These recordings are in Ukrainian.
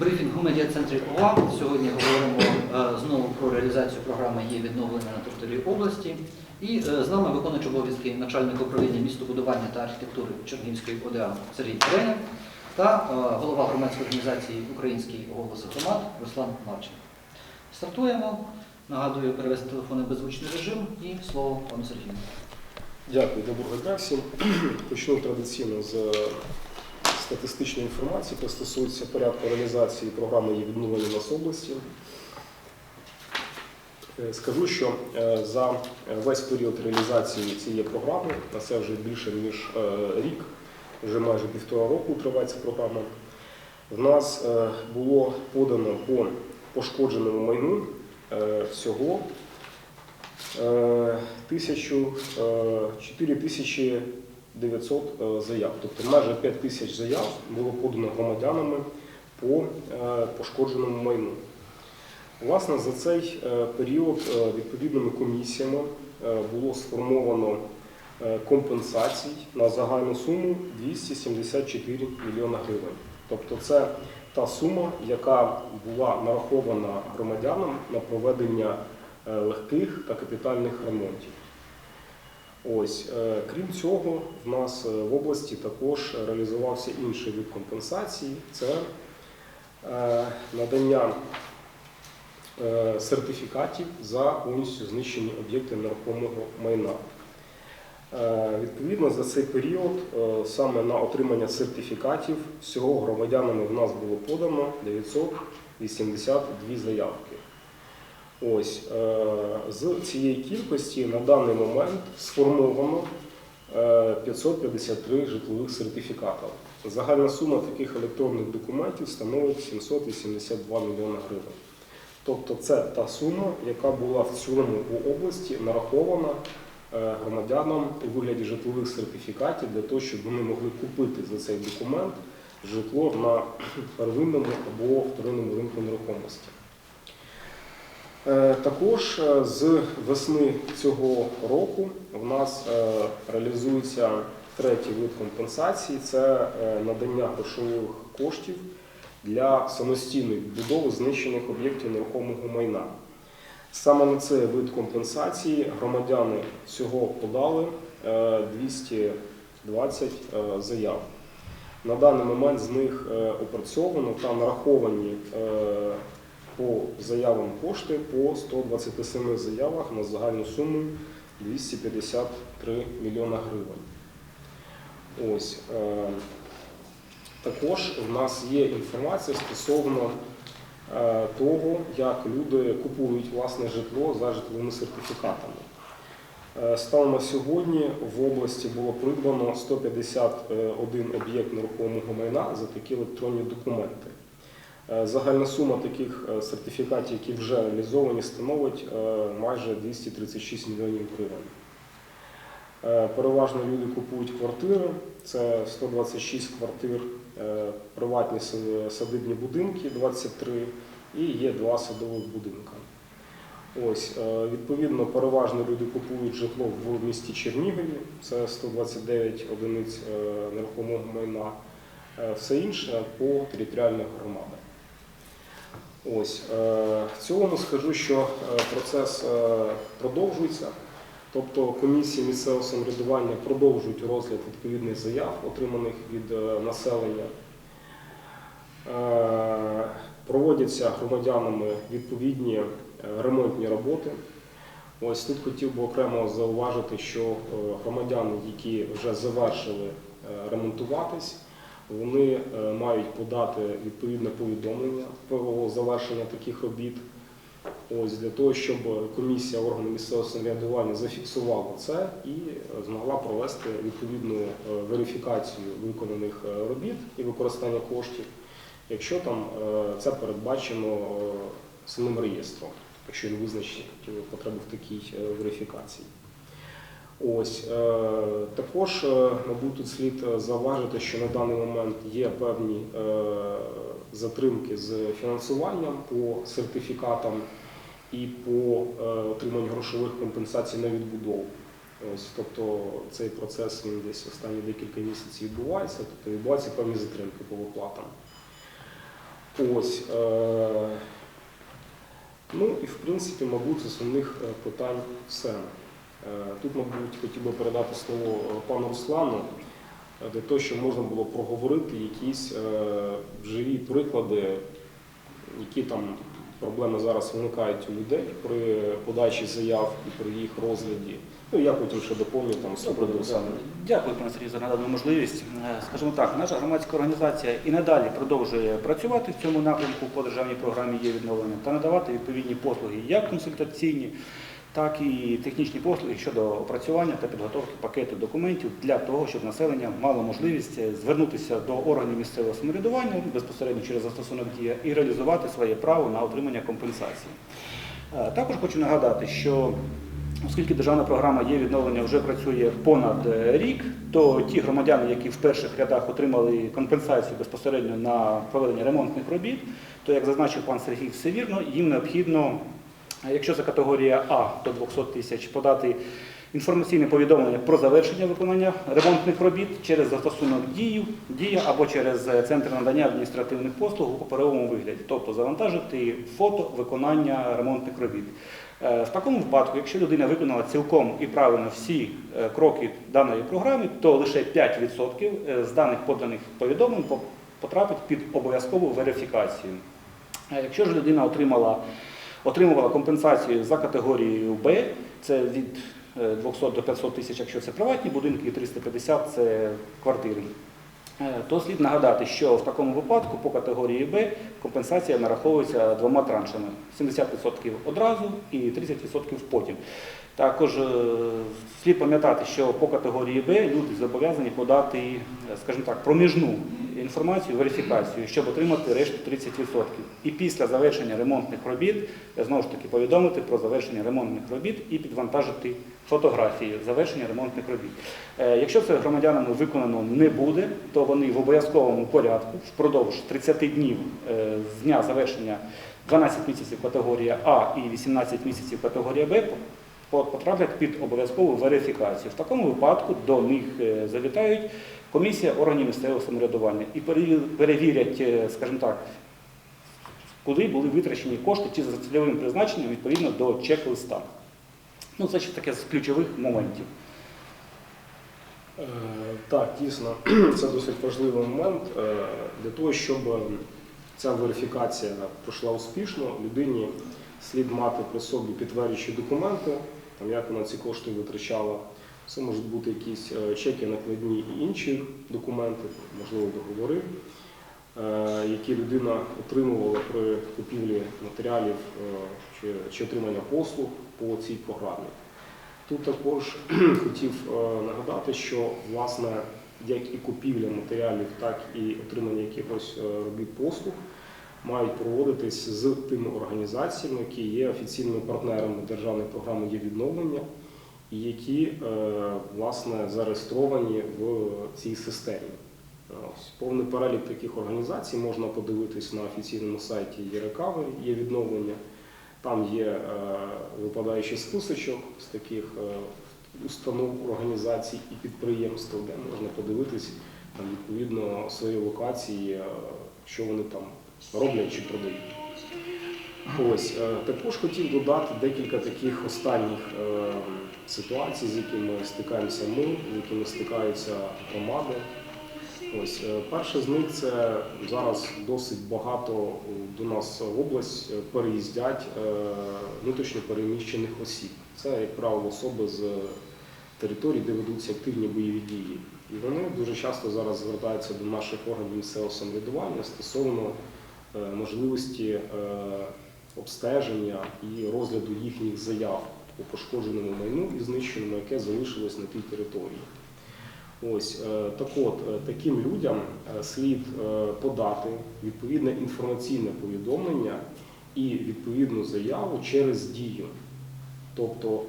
Брифінг у медіа-центрі ОВА. Сьогодні говоримо е, знову про реалізацію програми є відновлення на території області. І е, з нами виконуючи обов'язки начальника управління містобудування та архітектури Чернігівської ОДА Сергій Треня та е, голова громадської організації Український голос автомат Руслан Марчин. Стартуємо. Нагадую, перевести телефони в беззвучний режим і слово пану Сергію. Дякую, доброго дня всім. Почну традиційно з статистичної інформації, яка стосується порядку реалізації програми «Є відновлення нас області. Е, Скажу, що е, за весь період реалізації цієї програми, а це вже більше ніж е, рік, вже майже півтора року триває ця програма, в нас е, було подано по пошкодженому майну е, всього е, тисячу, е, 4900 заяв. Тобто майже 5 тисяч заяв було подано громадянами по е, пошкодженому майну. Власне, за цей е, період відповідними комісіями було сформовано компенсацій на загальну суму 274 мільйона гривень. Тобто це та сума, яка була нарахована громадянам на проведення легких та капітальних ремонтів. Ось, е, крім цього, в нас е, в області також реалізувався інший вид компенсації це е, надання сертифікатів за повністю знищені об'єкти нерухомого майна. Відповідно, за цей період саме на отримання сертифікатів всього громадянами в нас було подано 982 заявки. Ось е, з цієї кількості на даний момент сформовано е, 553 житлових сертифікатів. Загальна сума таких електронних документів становить 782 мільйона гривень. Тобто це та сума, яка була в цілому у області нарахована е, громадянам у вигляді житлових сертифікатів для того, щоб вони могли купити за цей документ житло на первинному або вторинному ринку нерухомості. Е, Також е, з весни цього року в нас е, реалізується третій вид компенсації це надання грошових коштів для самостійної відбудови знищених об'єктів нерухомого майна. Саме на цей вид компенсації громадяни всього подали е, 220 е, заяв. На даний момент з них опрацьовано та нараховані по заявам кошти по 127 заявах на загальну суму 253 мільйона гривень. Ось. е, Також в нас є інформація стосовно е, того, як люди купують власне житло за житловими сертифікатами. Е, Станом на сьогодні в області було придбано 151 об'єкт нерухомого майна за такі електронні документи. Е, Загальна сума таких е, сертифікатів, які вже реалізовані, становить е, майже 236 мільйонів гривень. Переважно люди купують квартири, це 126 квартир, приватні садибні будинки 23 і є два садових будинка. Ось, відповідно, переважно люди купують житло в місті Чернігові, це 129 одиниць нерухомого майна, все інше по територіальних громадах. Ось, е, в цілому скажу, що е, процес е, продовжується. Тобто комісії місцевого самоврядування продовжують розгляд відповідних заяв, отриманих від населення. Проводяться громадянами відповідні ремонтні роботи. Ось тут хотів би окремо зауважити, що громадяни, які вже завершили ремонтуватись, вони е, мають подати відповідне повідомлення про завершення таких робіт. Ось для того, щоб комісія органу місцевого самоврядування зафіксувала це і змогла провести відповідну е, верифікацію виконаних е, робіт і використання коштів, якщо там це передбачено самим реєстром, якщо він визначить потребу в такій верифікації. Ось е, також, е, мабуть, тут слід е, зауважити, що на даний момент є певні затримки з фінансуванням по сертифікатам і по отриманню грошових компенсацій на відбудову. Ось, тобто цей процес він десь останні декілька місяців відбувається, тобто відбуваються певні затримки по виплатам. Ось. Ну і в принципі, мабуть, з основних питань все. Е, тут, мабуть, хотів би передати слово е, пану Руслану е, для того, щоб можна було проговорити якісь живі приклади, які там проблеми зараз виникають у людей при подачі заяв і при їх розгляді. Ну я потім ще доповню там з Добре, приводу. Дякую, пане Сергію, за надану можливість. Скажімо так, наша громадська організація і надалі продовжує працювати в цьому напрямку по державній програмі є відновлення та надавати відповідні послуги, як консультаційні, так і технічні послуги щодо опрацювання та підготовки пакету документів для того, щоб населення мало можливість е, звернутися до органів місцевого самоврядування безпосередньо через застосунок дія і реалізувати своє право на отримання компенсації. Е, Також хочу нагадати, що Оскільки державна програма є відновлення вже працює понад е, рік, то ті громадяни, які в перших рядах отримали компенсацію безпосередньо на проведення ремонтних робіт, то як зазначив пан Сергій, все вірно, їм необхідно, якщо це категорія А до 200 тисяч, подати інформаційне повідомлення про завершення виконання ремонтних робіт через застосунок дію, дія або через е, центр надання адміністративних послуг у паперовому вигляді, тобто завантажити фото виконання ремонтних робіт. Е, В такому випадку, якщо людина виконала цілком і правильно всі е, кроки даної програми, то лише 5% е, з даних поданих повідомлень потрапить під обов'язкову верифікацію. Якщо ж людина отримала, отримувала компенсацію за категорією Б, це від е, 200 до 500 тисяч, якщо це приватні будинки, і 350 це квартири. Е, То слід нагадати, що в такому випадку по категорії Б компенсація нараховується двома траншами: 70% одразу і 30% потім. Також е, слід пам'ятати, що по категорії Б люди зобов'язані подати, е, скажімо так, проміжну інформацію, верифікацію, щоб отримати решту 30%. І після завершення ремонтних робіт знову ж таки повідомити про завершення ремонтних робіт і підвантажити фотографії завершення ремонтних робіт. Е, Якщо це громадянами виконано не буде, то вони в обов'язковому порядку впродовж 30 днів е, з дня завершення 12 місяців категорія А і 18 місяців категорія Б потраплять під обов'язкову верифікацію. В такому випадку до них е, завітають комісія органів місцевого самоврядування і перевірять, скажімо так, куди були витрачені кошти чи за цільовим призначенням відповідно до чек-листа. Ну, це ще таке з ключових моментів. Е, Так, дійсно, це досить важливий момент Е, для того, щоб ця верифікація пройшла успішно. Людині слід мати при собі підтверджуючі документи, там як вона ці кошти витрачала. Це можуть бути якісь е, чеки, накладні і інші документи, можливо, договори, які людина отримувала при купівлі матеріалів чи отримання послуг по цій програмі. Тут також хотів е, нагадати, що власне як і купівля матеріалів, так і отримання якихось е, робіт послуг мають проводитись з тими організаціями, які є офіційними партнерами державної програми є відновлення, і які е, власне зареєстровані в цій системі. Ось повний перелік таких організацій можна подивитись на офіційному сайті ЄРЕКАВИ, є відновлення. Там є е, випадаючий списочок з таких е, установ, організацій і підприємств, де можна подивитись відповідно свої локації, е, що вони там роблять чи продають. Ось також хотів додати декілька таких останніх ситуацій, з якими стикаємося ми, з якими стикаються громади. Ось е, перше з них це зараз досить багато е, до нас в область е, переїздять е, внутрішньо переміщених осіб. Це, як правило, особи з територій, де ведуться активні бойові дії. І вони дуже часто зараз звертаються до наших органів місцевого самоврядування стосовно е, можливості е, обстеження і розгляду їхніх заяв по пошкодженому майну і знищеному, яке залишилось на тій території. Ось е, так от е, таким людям е, слід подати відповідне інформаційне повідомлення і відповідну заяву через дію. Тобто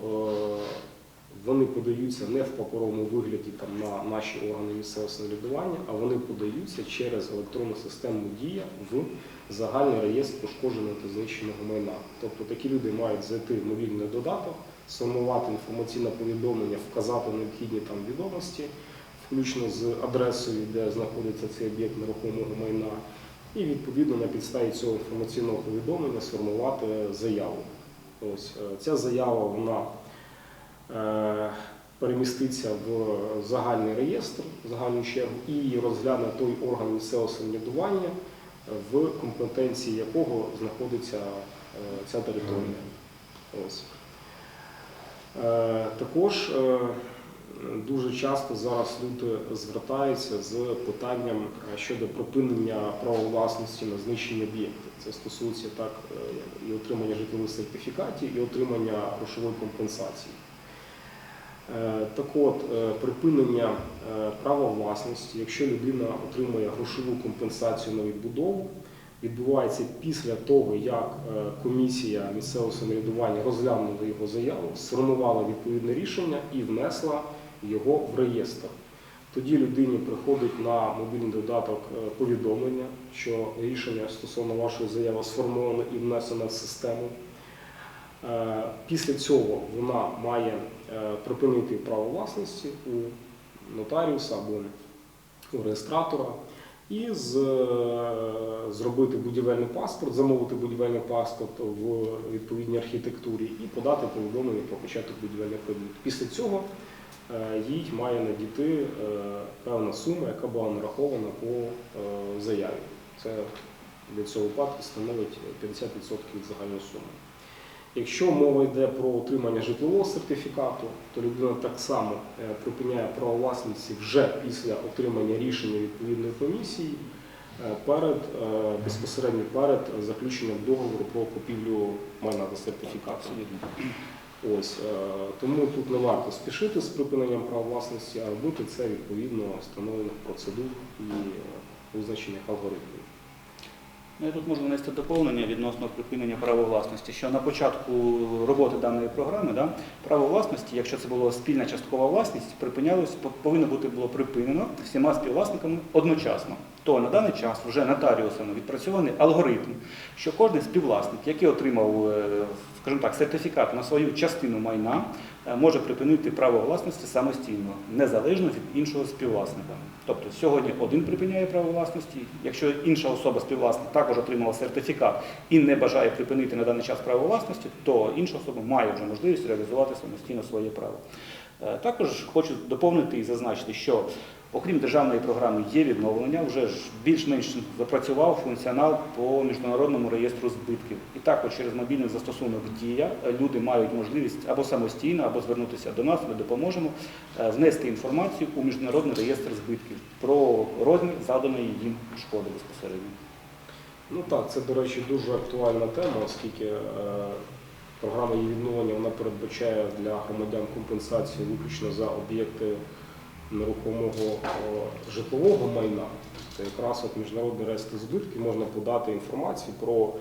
вони подаються не в паперовому вигляді там, на наші органи місцевого самоврядування, а вони подаються через електронну систему Дія в загальний реєстр пошкодженого та знищеного майна. Тобто такі люди мають зайти в мобільний додаток, сформувати інформаційне повідомлення, вказати необхідні там відомості, включно з адресою, де знаходиться цей об'єкт нерухомого майна, і відповідно на підставі цього інформаційного повідомлення сформувати заяву. Ось е, ця заява вона е, переміститься в загальний реєстр, в загальну чергу, і розгляне той орган місцевого самоврядування, в компетенції якого знаходиться е, ця територія. Ось. Також дуже часто зараз люди звертаються з питанням е, щодо припинення права власності на знищені об'єкти. Це стосується так е, і отримання житлових сертифікатів, і отримання грошової компенсації. Е, Так от, припинення права власності, якщо людина отримує грошову компенсацію на відбудову, відбувається після того, як комісія місцевого самоврядування розглянула його заяву, сформувала відповідне рішення і внесла його в реєстр. Тоді людині приходить на мобільний додаток е, повідомлення, що рішення стосовно вашої заяви сформовано і внесено в систему. Е, Після цього вона має е, припинити право власності у нотаріуса або у реєстратора і зробити будівельний паспорт, замовити будівельний паспорт в відповідній архітектурі і подати повідомлення про початок будівельних робіт. Після цього їй має надійти е, певна сума, яка була нарахована по е, заяві. Це для цього випадку становить 50% від загальної суми. Якщо мова йде про отримання житлового сертифікату, то людина так само е, припиняє право власності вже після отримання рішення відповідної комісії е, перед е, безпосередньо перед заключенням договору про купівлю майна та сертифікату. Ось е, тому тут не варто спішити з припиненням права власності, а робити це відповідно встановлених процедур і е, визначених алгоритмів. Ну, Я тут можу внести доповнення відносно припинення права власності, що на початку роботи даної програми да, право власності, якщо це була спільна часткова власність, припинялось, по- повинно бути було припинено всіма співвласниками одночасно. То на даний час вже нотаріусами відпрацьований алгоритм, що кожен співвласник, який отримав, е, скажімо так, сертифікат на свою частину майна, е, може припинити право власності самостійно, незалежно від іншого співвласника. Тобто сьогодні один припиняє право власності. Якщо інша особа співвласник також отримала сертифікат і не бажає припинити на даний час право власності, то інша особа має вже можливість реалізувати самостійно своє право. Е, Також хочу доповнити і зазначити, що окрім державної програми є відновлення, вже ж більш-менш запрацював функціонал по міжнародному реєстру збитків. І також через мобільний застосунок Дія люди мають можливість або самостійно, або звернутися до нас, ми допоможемо е, внести інформацію у міжнародний реєстр збитків про розмір заданої їм шкоди безпосередньо. Ну так, це, до речі, дуже актуальна тема, оскільки е, програма її відновлення вона передбачає для громадян компенсацію виключно за об'єкти нерухомого е, житлового майна. то якраз от міжнародний реєстр збитків можна подати інформацію про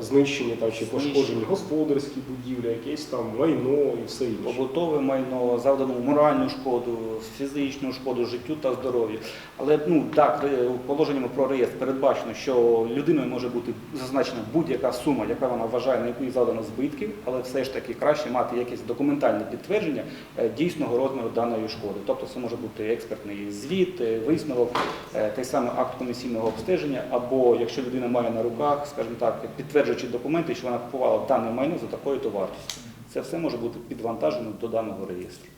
знищені там, чи пошкоджені господарські будівлі, якесь там майно і все інше. Побутове майно, завдану моральну шкоду, фізичну шкоду життю та здоров'ю. Але ну так, ре- положеннями про реєстр передбачено, що людиною може бути зазначена будь-яка сума, яка вона вважає, на яку їй завдано збитків, але все ж таки краще мати якесь документальне підтвердження е, дійсного розміру даної шкоди. Тобто це може бути експертний звіт, е, висновок, е, той самий акт комісійного обстеження, або якщо людина має на руках, скажімо так, підтверджуючи документи, що вона купувала дане майно за такою-то вартістю. Це все може бути підвантажено до даного реєстру.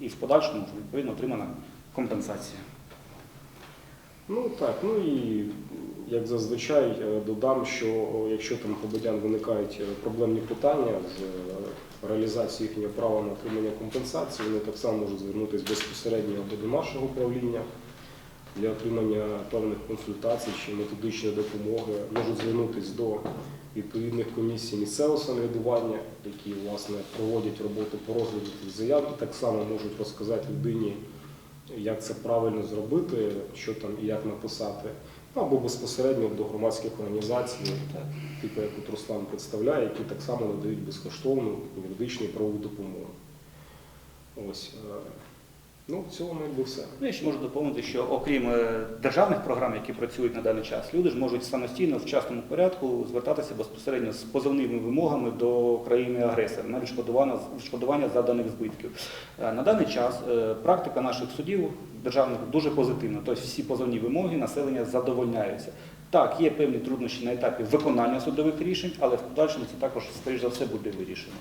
І в подальшому відповідно отримана компенсація. Ну так, ну і як зазвичай е, додам, що якщо там громадян виникають е, проблемні питання з е, реалізацією їхнього права на отримання компенсації, вони так само можуть звернутися безпосередньо або до нашого управління для отримання певних консультацій чи методичної допомоги, можуть звернутися до відповідних комісій місцевого самоврядування, які власне проводять роботу по розгляду цих заяв, і так само можуть розказати людині як це правильно зробити, що там і як написати, Ну, або безпосередньо до громадських організацій, типу як Руслан представляє, які так само надають безкоштовну юридичну і правову допомогу. Ось. Ну, в цілому якби все. Ну, я ще можу доповнити, що окрім е, державних програм, які працюють на даний час, люди ж можуть самостійно в частному порядку звертатися безпосередньо з позовними вимогами до країни-агресора на відшкодування, відшкодування заданих збитків. Е, На даний час е, практика наших судів державних дуже позитивна, тобто всі позовні вимоги населення задовольняються. Так, є певні труднощі на етапі виконання судових рішень, але в подальшому це також, скоріш за все, буде вирішено.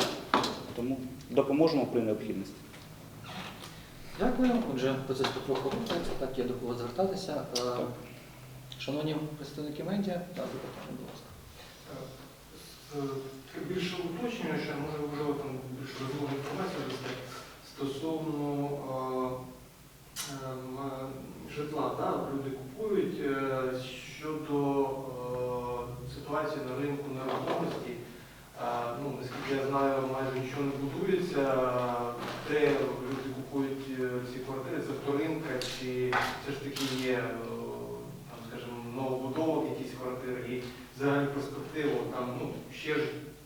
Тому допоможемо при необхідності. Дякую. Отже, процес потроху рухається. Так, є до кого звертатися. Е, Шановні представники медіа, так, запитання, будь ласка. Е, Більше уточнює, що може вже там більш розумну інформацію дасте стосовно ем, е, житла, да? люди купують е, щодо е, ситуації на ринку нерухомості. Е, Ну, наскільки я знаю, майже нічого не будується. Де люди купують е, ці квартири, це вторинка, чи все ж таки є е, там, скажімо, новобудовок якісь квартири і взагалі перспективу, там ну, ще ж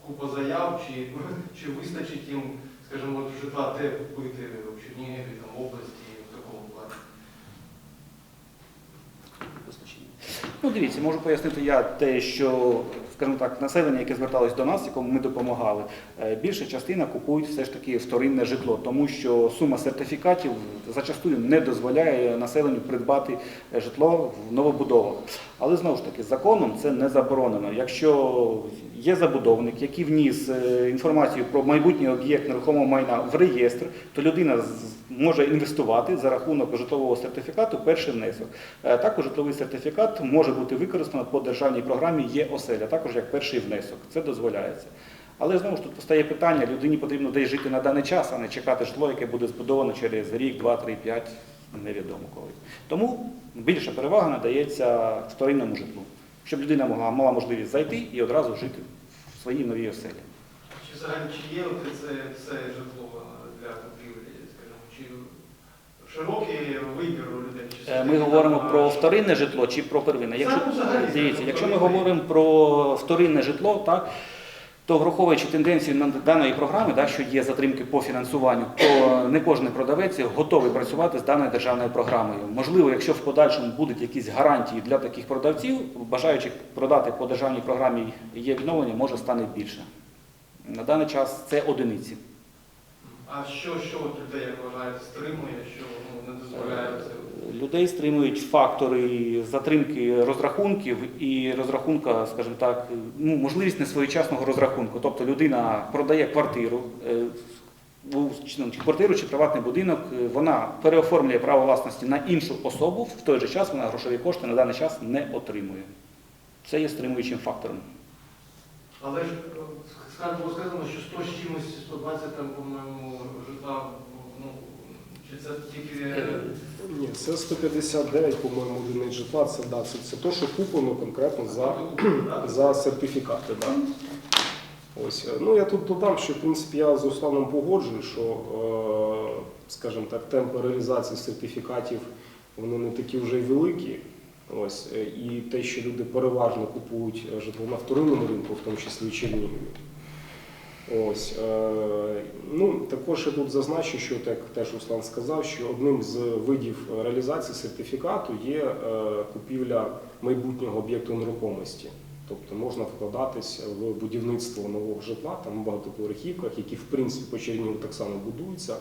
купа заяв, чи, чи вистачить їм, скажімо, житла де купити в Чернігові, там, області, в такому плані. Ну, дивіться, можу пояснити я те, що, скажімо так, населення, яке зверталось до нас, якому ми допомагали, е, більша частина купують все ж таки вторинне житло, тому що сума сертифікатів зачастую не дозволяє населенню придбати е, житло в новобудовах. Але знову ж таки, законом це не заборонено. Якщо є забудовник, який вніс е, інформацію про майбутній об'єкт нерухомого майна в реєстр, то людина може інвестувати за рахунок житлового сертифікату перший внесок. Також житловий сертифікат може бути використано по державній програмі є оселя, також як перший внесок. Це дозволяється. Але знову ж тут постає питання: людині потрібно десь жити на даний час, а не чекати житло, яке буде збудовано через рік, два, три, п'ять, невідомо коли. Тому більша перевага надається вторинному житлу, щоб людина могла мала можливість зайти і одразу жити в своїй новій оселі. Чи взагалі чи є це, це житло для купівлі, скажімо, чи широкий вибір у людей? Е, Ми говоримо про вторинне житло чи про первинне. Якщо, дивіться, якщо ми говоримо про вторинне житло, так, то враховуючи тенденцію на даної програми, да, що є затримки по фінансуванню, то не кожен продавець готовий працювати з даною державною програмою. Можливо, якщо в подальшому будуть якісь гарантії для таких продавців, бажаючих продати по державній програмі є відновлення, може стане більше. На даний час це одиниці. А що, що от людей, як вважаєте, стримує, що ну, не дозволяє це? Людей стримують фактори затримки розрахунків і розрахунка, скажімо так, ну, можливість несвоєчасного розрахунку. Тобто людина продає квартиру, е, чи, ну, квартиру чи приватний будинок, е, вона переоформлює право власності на іншу особу, в той же час вона грошові кошти на даний час не отримує. Це є стримуючим фактором. Але ж е, сказано, було сказано, що 100 з чимось, 120 там, по-моєму, житла, ну, чи це тільки... Е, Ні, це 159, по-моєму, одиниць житла. Це да, це, це то, що куплено конкретно за, за сертифікати. Да. Ось, е, ну я тут додам, що в принципі я з Русланом погоджую, що, е, скажімо так, темпи реалізації сертифікатів вони не такі вже й великі. Ось, е, і те, що люди переважно купують е, житло на вторинному ринку, в тому числі і Чернігові. Ось, е, ну, також я тут зазначу, що так теж Руслан сказав, що одним з видів реалізації сертифікату є е, купівля майбутнього об'єкту нерухомості. Тобто можна вкладатись в будівництво нового житла, там в багатоповерхівках, які в принципі по Чернігову так само будуються.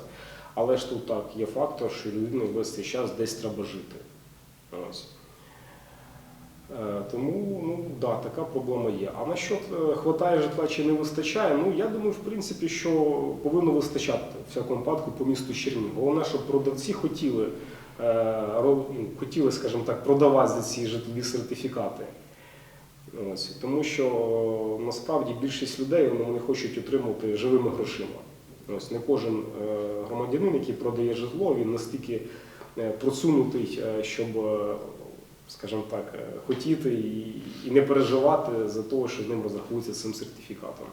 Але ж тут так є фактор, що людині весь цей час десь треба жити. Ось. Е, Тому ну, да, така проблема є. А насчет е, хватає житла чи не вистачає, ну я думаю, в принципі, що повинно вистачати в всякому випадку по місту Чернігів. Головне, щоб продавці хотіли, е, ну, хотіли, скажімо так, продавати ці житлові сертифікати. Ось. Тому що насправді більшість людей вони, вони хочуть отримувати живими грошима. Ось не кожен громадянин, який продає житло, він настільки просунутий, щоб, скажімо так, е, хотіти і, і не переживати за те, що з ним розрахуються цим сертифікатом.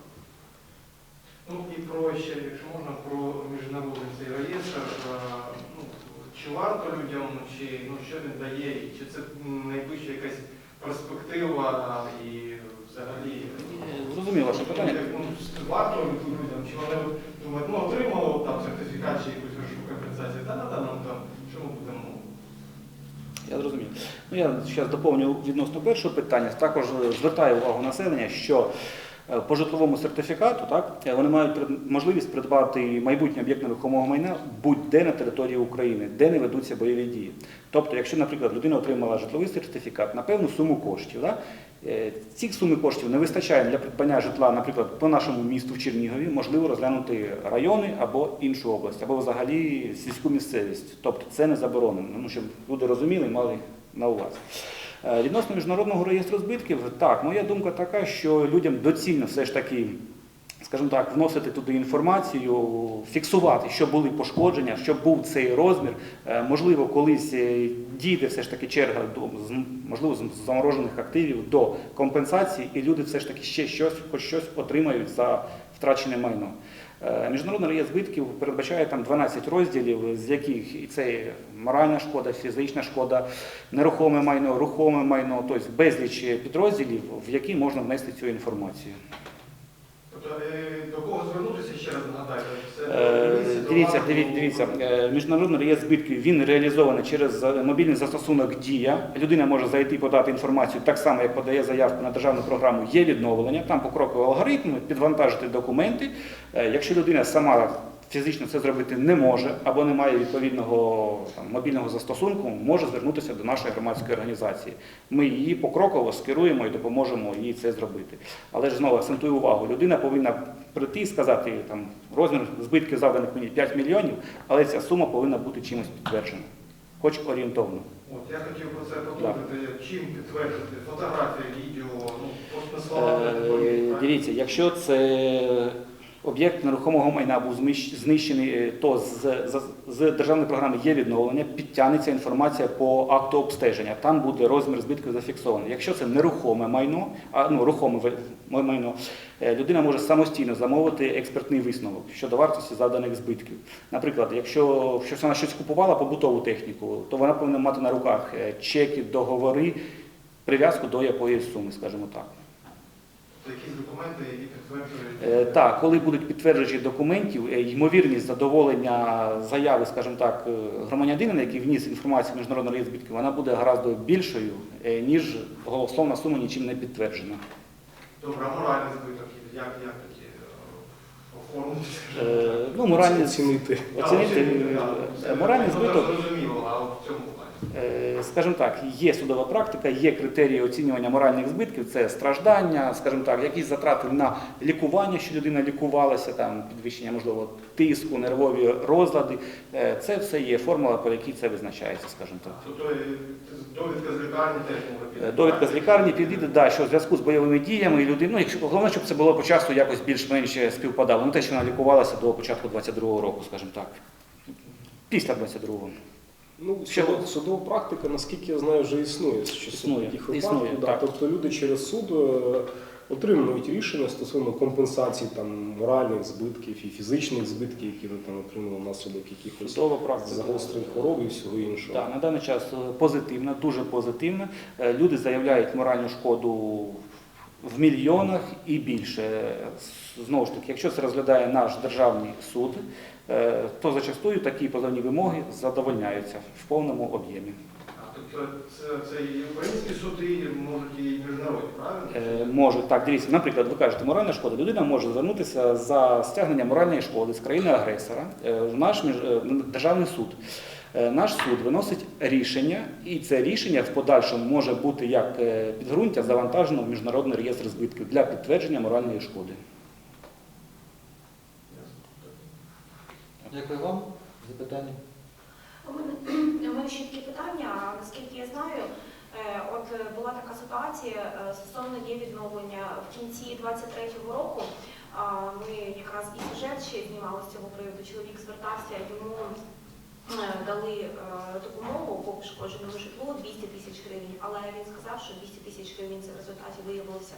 Ну і про ще, якщо можна, про міжнародний цей реєстр. е, Ну, чи варто людям, чи ну, що він дає, чи це найближча якась перспектива і взагалі Е, Зрозуміло ваше питання. ну, варто людям, чи вони думають, ну отримали там сертифікат чи якусь грошову компенсацію, та-да-да, нам там, що ми будемо. Я зрозумів. Ну, я зараз доповню відносно першого питання. Також е, звертаю увагу населення, що Е, По житловому сертифікату так, е, вони мають можливість придбати майбутнє об'єкт нерухомого майна будь-де на території України, де не ведуться бойові дії. Тобто, якщо, наприклад, людина отримала житловий сертифікат на певну суму коштів, е, цих суми коштів не вистачає для придбання житла, наприклад, по нашому місту в Чернігові, можливо розглянути райони або іншу область, або взагалі сільську місцевість. Тобто це не заборонено, ну, щоб люди розуміли мали на увазі. Е, Відносно міжнародного реєстру збитків, так, моя думка така, що людям доцільно все ж таки, скажімо так, вносити туди інформацію, фіксувати, що були пошкодження, що був цей розмір. Е, Можливо, колись е, дійде все ж таки черга до можливо з заморожених активів до компенсації, і люди все ж таки ще щось, хоч щось отримають за втрачене майно. Е, Міжнародний реєстр збитків передбачає там 12 розділів, з яких і це моральна шкода, фізична шкода, нерухоме майно, рухоме майно, тобто безліч підрозділів, в які можна внести цю інформацію. Тобто е, до кого звернутися Дивіться, дивіться, дивіться. Е, Міжнародний реєстр збитків він реалізований через мобільний застосунок Дія. Людина може зайти подати інформацію так само, як подає заявку на державну програму. Є відновлення. Там покроковий алгоритм, підвантажити документи. Е, Якщо людина сама фізично це зробити не може або не має відповідного там, мобільного застосунку, може звернутися до нашої громадської організації. Ми її покроково скеруємо і допоможемо їй це зробити. Але ж знову акцентую увагу, людина повинна прийти і сказати там розмір збитків завданих мені 5 мільйонів, але ця сума повинна бути чимось підтверджена, хоч орієнтовно. От, я хотів про це подумати, чим підтвердити, фотографія, відео, ну, просто не Е, Дивіться, якщо це об'єкт нерухомого майна був знищений, е, то з, з, з державної програми є відновлення, підтягнеться інформація по акту обстеження. Там буде розмір збитків зафіксований. Якщо це нерухоме майно, а ну рухоме майно, е, людина може самостійно замовити експертний висновок щодо вартості завданих збитків. Наприклад, якщо, якщо вона щось купувала побутову техніку, то вона повинна мати на руках е, чеки, договори, прив'язку до якоїсь суми, скажімо так. Тобто якісь документи, які підтверджують. Е, Так, коли будуть підтверджені документів, е, ймовірність задоволення заяви, скажімо так, е, громадянина, який вніс інформацію в міжнародний реєстр збитків, вона буде гораздо більшою, ніж голословна сума нічим не підтверджена. Добре, а моральний збиток, як, як тоді оформити, Е. Ну, моральний, Оцінити. оцінити, е, моральний Ну, збиток. Зрозуміло, а в цьому плані. Скажімо так, є судова практика, є критерії оцінювання моральних збитків, це страждання, скажімо так, якісь затрати на лікування, що людина лікувалася, там підвищення можливо тиску, нервові розлади. Е, Це все є формула, по якій це визначається, скажімо так. Тобто е, довідка з лікарні теж може Е. Довідка з лікарні підійде, да, що в зв'язку з бойовими діями і людина, ну, якщо головне, щоб це було по часу якось більш-менш співпадало. Ну те, що вона лікувалася до початку 22-го року, скажімо так. Після 22-го. Ну, судова, судова практика, наскільки я знаю, вже існує з часу Існує, таких випадків. Да. Тобто люди через суд е, отримують рішення стосовно компенсації там, моральних збитків і фізичних збитків, які вони там отримали внаслідок якихось загострень хвороб і всього іншого. Так, на даний час е, позитивна, дуже позитивна. Е, Люди заявляють моральну шкоду в мільйонах і більше. Знову ж таки, якщо це розглядає наш державний суд, то зачастую такі позовні вимоги задовольняються в повному об'ємі. А, Тобто це, це і українські суди, можуть і міжнародні, правильно? Е, Може, так, дивіться, наприклад, ви кажете, моральна шкода. Людина може звернутися за стягнення моральної шкоди з країни-агресора е, в наш між- е, державний суд. Е, Наш суд виносить рішення, і це рішення в подальшому може бути як е, підґрунтя завантажено в міжнародний реєстр збитків для підтвердження моральної шкоди. Дякую вам. Запитання? У мене, у мене ще таке питання. Наскільки я знаю, е, от була така ситуація е, стосовно є відновлення в кінці 23-го року. Ми якраз і сюжет ще знімали з цього приводу. Чоловік звертався, йому дали е, допомогу по пошкодженому житлу 200 тисяч гривень, але він сказав, що 200 тисяч гривень це в результаті виявилося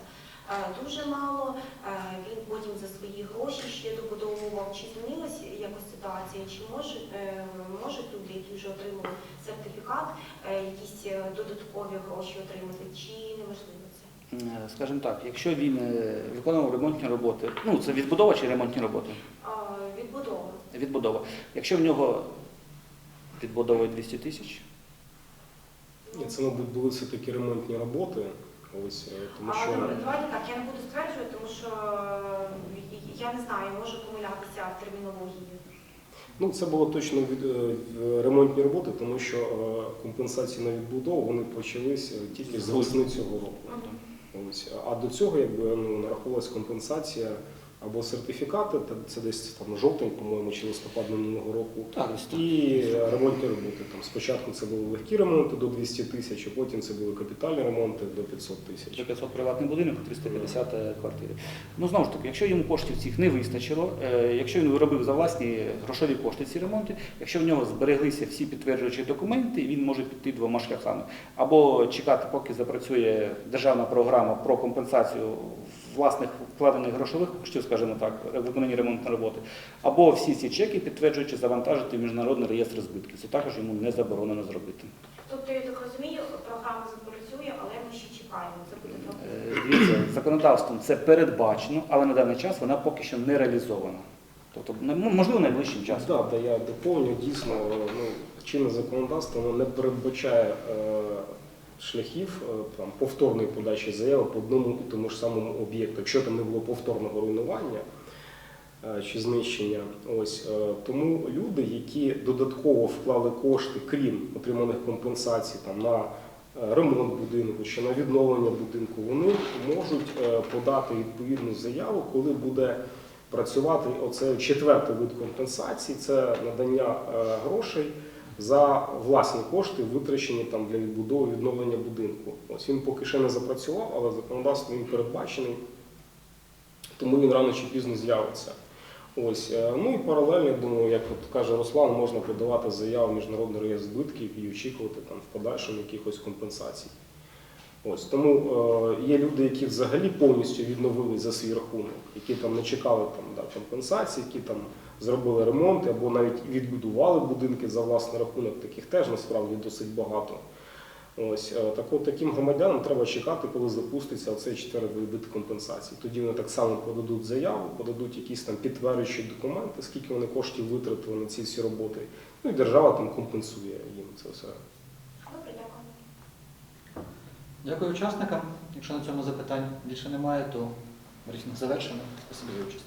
е, дуже мало. Е, Він потім за свої гроші ще добудовував. Чи змінилася якось ситуація? Чи може, е, можуть люди, які вже отримали сертифікат, е, якісь е, додаткові гроші отримати, чи неможливо це? Е, Скажімо так, якщо він е, виконував ремонтні роботи, ну це відбудова чи ремонтні роботи? Відбудова. Відбудова. Якщо в нього відбудовує 200 тисяч, Ні, Це, мабуть, були все-таки ремонтні роботи. Ось е, тому що добре, давайте так, я не буду стверджувати, тому що е, я не знаю, можу помилятися в термінології. ну це було точно від е, ремонтні роботи, тому що компенсації на відбудову вони почались тільки з весни цього року. Ось а до цього, якби ну нараховувалась компенсація або сертифікати, це десь там жовтень, по-моєму, чи листопад минулого року. Так, І ремонтні роботи. Там спочатку це були легкі ремонти до 200 тисяч, а потім це були капітальні ремонти до 500 До тисяч. 500 приватний будинок, 350 квартири. Ну знову ж таки, якщо йому коштів цих не вистачило, е, якщо він робив за власні грошові кошти ці ремонти, якщо в нього збереглися всі підтверджуючі документи, він може піти двома шляхами. Або чекати, поки запрацює державна програма про компенсацію власних вкладених грошових коштів, скажімо так, виконані ремонтні роботи, або всі ці чеки підтверджуючи завантажити в міжнародний реєстр збитків. Це також йому не заборонено зробити. Тобто, я так розумію, програма запрацює, але ми ще чекаємо. Це буде Е. Дивіться, законодавством це передбачено, але на даний час вона поки що не реалізована. Тобто, ну, можливо, найближчим часом. Так, да, я доповню дійсно ну, чинне законодавство воно не передбачає е, шляхів е, там, повторної подачі заяви по одному і тому ж самому об'єкту, якщо там не було повторного руйнування е, чи знищення. Ось е, тому люди, які додатково вклали кошти, крім отриманих компенсацій там на ремонт будинку чи на відновлення будинку, вони можуть подати відповідну заяву, коли буде працювати оце четвертий вид компенсації це надання грошей за власні кошти, витрачені там для відбудови відновлення будинку. Ось він поки ще не запрацював, але законодавство він передбачений, тому він рано чи пізно з'явиться. Ось е, ну і паралельно, думаю, як от каже Руслан, можна подавати заяву в міжнародний реєстр збитків і очікувати там в подальшому якихось компенсацій. Ось тому е, є люди, які взагалі повністю відновили за свій рахунок, які там не чекали там да, компенсації, які там зробили ремонт або навіть відбудували будинки за власний рахунок. Таких теж насправді досить багато. Ось е, так от таким громадянам треба чекати, коли запуститься цей четвертий вид компенсації. Тоді вони так само подадуть заяву, подадуть якісь там підтверджуючі документи, скільки вони коштів витратили на ці всі роботи. Ну і держава там компенсує їм це все. Дякую учасникам. Якщо на цьому запитань більше немає, то брифінг завершено. Спасибі за участь.